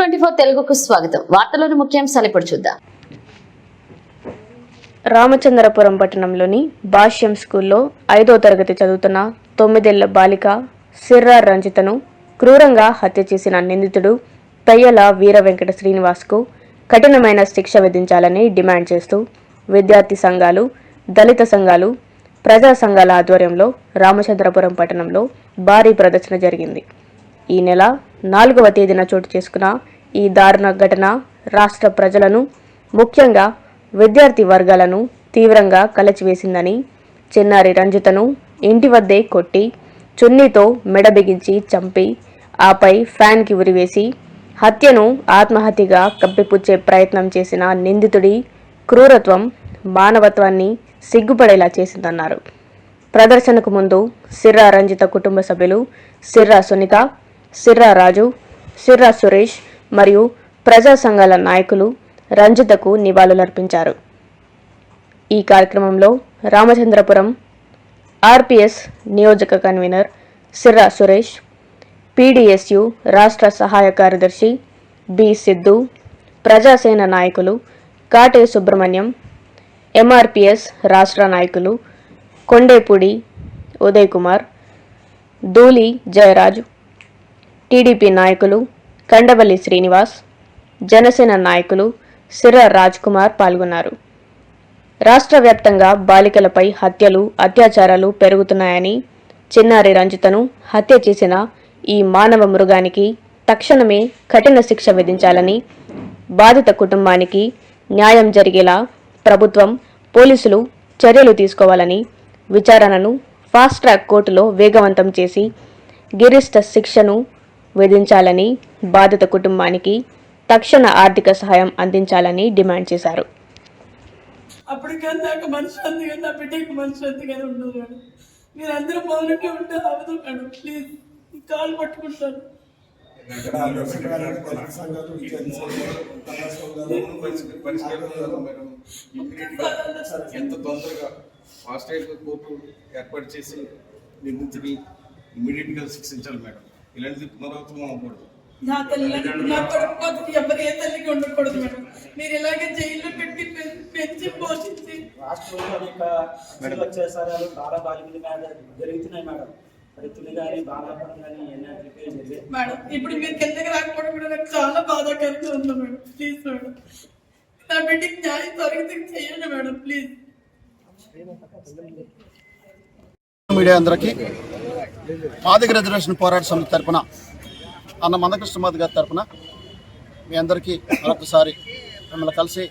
Twenty four తెలుగుకు స్వాగతం. వార్తలోని ముఖ్యాంశాలు ఇప్పుడు చూద్దాం. రామచంద్రపురం పట్టణంలోని భాష్యం స్కూల్లో ఐదో తరగతి చదువుతున్న తొమ్మిదేళ్ళ బాలిక సిర్రా రంజితను క్రూరంగా హత్య చేసిన నిందితుడు తయ్యల వీర వెంకట శ్రీనివాస్కు కఠినమైన శిక్ష విధించాలని డిమాండ్ చేస్తూ విద్యార్థి సంఘాలు దళిత సంఘాలు ప్రజా సంఘాల ఆధ్వర్యంలో రామచంద్రపురం పట్టణంలో భారీ ప్రదర్శన జరిగింది. ఈ నెల నాలుగవ తేదీన చోటు చేసుకున్న ఈ దారుణ ఘటన రాష్ట్ర ప్రజలను ముఖ్యంగా విద్యార్థి వర్గాలను తీవ్రంగా కలచివేసిందని చిన్నారి రంజితను ఇంటి వద్దే కొట్టి చున్నీతో మెడ బిగించి చంపి ఆపై ఫ్యాన్కి ఉరివేసి హత్యను ఆత్మహత్యగా కప్పిపుచ్చే ప్రయత్నం చేసిన నిందితుడి క్రూరత్వం మానవత్వాన్ని సిగ్గుపడేలా చేసిందన్నారు. ప్రదర్శనకు ముందు సిర్రా రంజిత కుటుంబ సభ్యులు సిర్రా సునీత సిర్రా రాజు సిర్రా సురేష్ మరియు ప్రజా సంఘాల నాయకులు రంజితకు నివాళులర్పించారు. ఈ కార్యక్రమంలో రామచంద్రపురం ఆర్పిఎస్ నియోజక కన్వీనర్ సిర్రా సురేష్ పీడీఎస్యు రాష్ట్ర సహాయ కార్యదర్శి బి సిద్ధు ప్రజాసేన నాయకులు కాటే సుబ్రహ్మణ్యం ఎంఆర్పిఎస్ రాష్ట్ర నాయకులు కొండేపూడి ఉదయ్ కుమార్ ధూళి జయరాజు టీడీపీ నాయకులు కండవల్లి శ్రీనివాస్ జనసేన నాయకులు సిర్ర రాజ్ కుమార్ పాల్గొన్నారు. రాష్ట్ర వ్యాప్తంగా బాలికలపై హత్యలు అత్యాచారాలు పెరుగుతున్నాయని చిన్నారి రంజితను హత్య చేసిన ఈ మానవ మృగానికి తక్షణమే కఠిన శిక్ష విధించాలని బాధిత కుటుంబానికి న్యాయం జరిగేలా ప్రభుత్వం పోలీసులు చర్యలు తీసుకోవాలని విచారణను ఫాస్ట్ ట్రాక్ కోర్టులో వేగవంతం చేసి గిరిష్ట శిక్షను విధించాలని బాధిత కుటుంబానికి తక్షణ ఆర్థిక సహాయం అందించాలని డిమాండ్ చేశారు. అప్పటికన్నా నాకు మనశ్శాంతిగా నా బిడ్డకి మనశ్శాంతిగానే ఉండదు మేడం. మీరు అందరూ మౌనంగా ఉంటే అవదు మేడం. ప్లీజ్ ఈ కాలు పట్టుకుంటాను. ఎంత తొందరగా ఫాస్ట్ కోర్టు ఏర్పాటు చేసి నిందితుడిని ఇమీడియట్గా శిక్షించాలి మేడం. ఇలాంటిది పునరావృతం అవ్వకూడదు నా తల్లి నా కొడుకు పోతుంది ఎవరు ఏ తల్లికి ఉండకూడదు మేడం. మీరు ఇలాగే జైల్లో పెట్టి పెంచి పోషించి. రాష్ట్రంలో అనేక అత్యాచారాలు చాలా బాలికల మీద జరుగుతున్నాయి మేడం. రైతులు కానీ కానీ మేడం ఇప్పుడు మీరు కిందకి రాకపోవడం కూడా నాకు చాలా బాధాకరంగా ఉంది మేడం. Please madam. నా బిడ్డకి న్యాయం త్వరగా చేయండి మేడం ప్లీజ్. మీడియా అందరికీ మాదిగ రిజర్వేషన్ పోరాట సమితి తరపున అన్న మందకృష్ణమాధ్ గారి తరపున మీ అందరికీ మరొకసారి మిమ్మల్ని కలిసి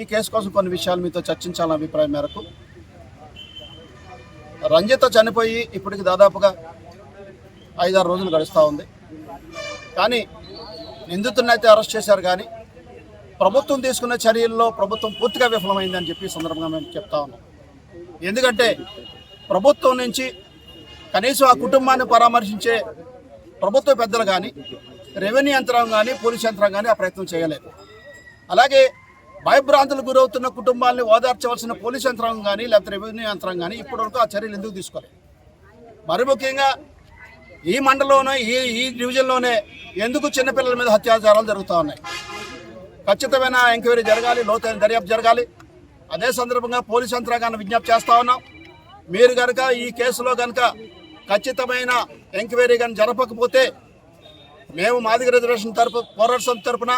ఈ కేసు కోసం కొన్ని విషయాలు మీతో చర్చించాలన్న అభిప్రాయం మేరకు రంజిత చనిపోయి ఇప్పటికి దాదాపుగా ఐదారు రోజులు గడుస్తూ ఉంది. కానీ నిందితుడిని అయితే అరెస్ట్ చేశారు కానీ ప్రభుత్వం తీసుకున్న చర్యల్లో ప్రభుత్వం పూర్తిగా విఫలమైందని చెప్పి సందర్భంగా మేము చెప్తా ఉన్నాం. ఎందుకంటే ప్రభుత్వం నుంచి కనీసం ఆ కుటుంబాన్ని పరామర్శించే ప్రభుత్వ పెద్దలు కానీ రెవెన్యూ యంత్రాంగం కానీ పోలీస్ యంత్రాంగం కానీ ఆ ప్రయత్నం చేయలేదు. అలాగే భయభ్రాంతులకు గురవుతున్న కుటుంబాలని ఓదార్చవలసిన పోలీస్ యంత్రాంగం కానీ లేకపోతే రెవెన్యూ యంత్రాంగం కానీ ఇప్పటివరకు ఆ చర్యలు ఎందుకు తీసుకోలేదు? మరి ముఖ్యంగా ఈ మండలంలోనే ఈ ఈ డివిజన్లోనే ఎందుకు చిన్నపిల్లల మీద అత్యాచారాలు జరుగుతూ ఉన్నాయి? ఖచ్చితమైన ఎంక్వైరీ జరగాలి లోతైన దర్యాప్తు జరగాలి. అదే సందర్భంగా పోలీస్ యంత్రాంగాన్ని విజ్ఞప్తి చేస్తా ఉన్నాం. మీరు కనుక ఈ కేసులో కనుక ఖచ్చితమైన ఎంక్వైరీ కానీ జరపకపోతే మేము మాదిగ రిజర్వేషన్ తరపు పోరాట సమితి తరపున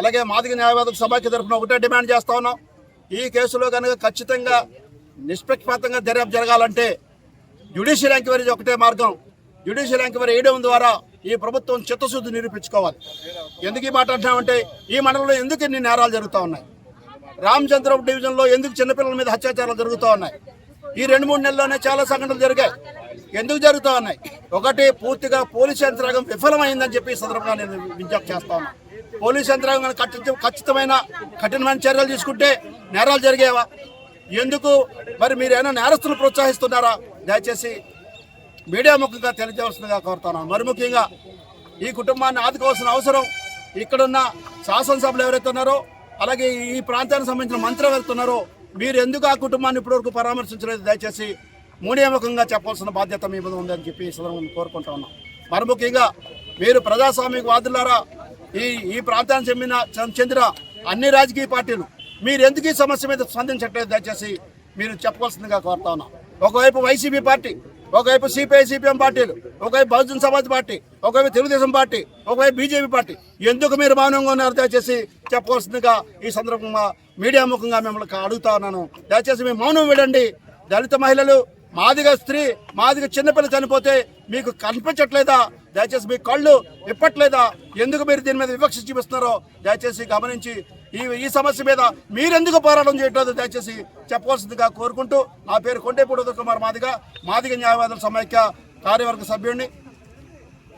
అలాగే మాదిగ న్యాయవాదుల సభకి తరపున ఒకటే డిమాండ్ చేస్తా ఉన్నాం. ఈ కేసులో కనుక ఖచ్చితంగా నిష్పక్షపాతంగా దర్యాప్తు జరగాలంటే జ్యుడిషియల్ ఎంక్వైరీ ఒకటే మార్గం. జ్యుడిషియల్ ఎంక్వైరీ వేయడం ద్వారా ఈ ప్రభుత్వం చిత్తశుద్ధి నిరూపించుకోవాలి. ఎందుకు ఈ మాట అంటున్నామంటే ఈ మండలంలో ఎందుకు ఇన్ని నేరాలు జరుగుతూ ఉన్నాయి? రామచంద్రం డివిజన్లో ఎందుకు చిన్నపిల్లల మీద అత్యాచారాలు జరుగుతూ ఉన్నాయి? ఈ రెండు మూడు నెలల్లోనే చాలా సంఘటనలు జరిగాయి. ఎందుకు జరుగుతూ ఉన్నాయి? ఒకటి పూర్తిగా పోలీస్ యంత్రాంగం విఫలమైందని చెప్పి సందర్భంగా నేను విజ్ఞప్తి చేస్తా ఉన్నాను పోలీస్ యంత్రాంగం ఖచ్చితమైన కఠినమైన చర్యలు తీసుకుంటే నేరాలు జరిగేవా? ఎందుకు? మరి మీరు ఏమైనా నేరస్తులు ప్రోత్సహిస్తున్నారా? దయచేసి మీడియా ముఖంగా తెలియజేయవలసిందిగా కోరుతున్నాను మరి ముఖ్యంగా ఈ కుటుంబాన్ని ఆదుకోవాల్సిన అవసరం ఇక్కడున్న శాసనసభలు ఎవరైతే ఉన్నారో అలాగే ఈ ప్రాంతానికి సంబంధించిన మంత్రి ఎవరైతే ఉన్నారో మీరు ఎందుకు ఆ కుటుంబాన్ని ఇప్పటివరకు పరామర్శించలేదు? దయచేసి మూడేముఖంగా చెప్పాల్సిన బాధ్యత మీ మీద ఉందని చెప్పి ఈ సందర్భంగా కోరుకుంటా ఉన్నాం. మరి ముఖ్యంగా మీరు ప్రజాస్వామిక వాదులారా ఈ ఈ ప్రాంతానికి చెందిన చెందిన అన్ని రాజకీయ పార్టీలు మీరు ఎందుకు ఈ సమస్య మీద స్పందించట్లేదు? దయచేసి మీరు చెప్పవలసిందిగా కోరుతా ఉన్నాం. ఒకవైపు వైసీపీ పార్టీ ఒకవైపు సిపిఐ సిపిఎం పార్టీలు ఒకవైపు బహుజన్ సమాజ్ పార్టీ ఒకవైపు తెలుగుదేశం పార్టీ ఒకవైపు బీజేపీ పార్టీ ఎందుకు మీరు మౌనంగా ఉన్నారు? దయచేసి చెప్పవలసిందిగా ఈ సందర్భంగా మీడియా ముఖంగా మిమ్మల్ని అడుగుతా ఉన్నాను. దయచేసి మీ మౌనం విడండి. దళిత మహిళలు మాదిగ స్త్రీ మాదిగ చిన్నపిల్ల చనిపోతే మీకు కనిపించట్లేదా? దయచేసి మీ కళ్ళు ఇప్పట్లేదా ఎందుకు మీరు దీని మీద వివక్ష చూపిస్తున్నారో దయచేసి గమనించి ఈ ఈ సమస్య మీద మీరెందుకు పోరాటం చేయట్లేదు? దయచేసి చెప్పవలసిందిగా కోరుకుంటూ నా పేరు కొండేపూడి కుమార్ మాదిగ మాదిగ న్యాయవాదుల సమైక్య కార్యవర్గ సభ్యుడిని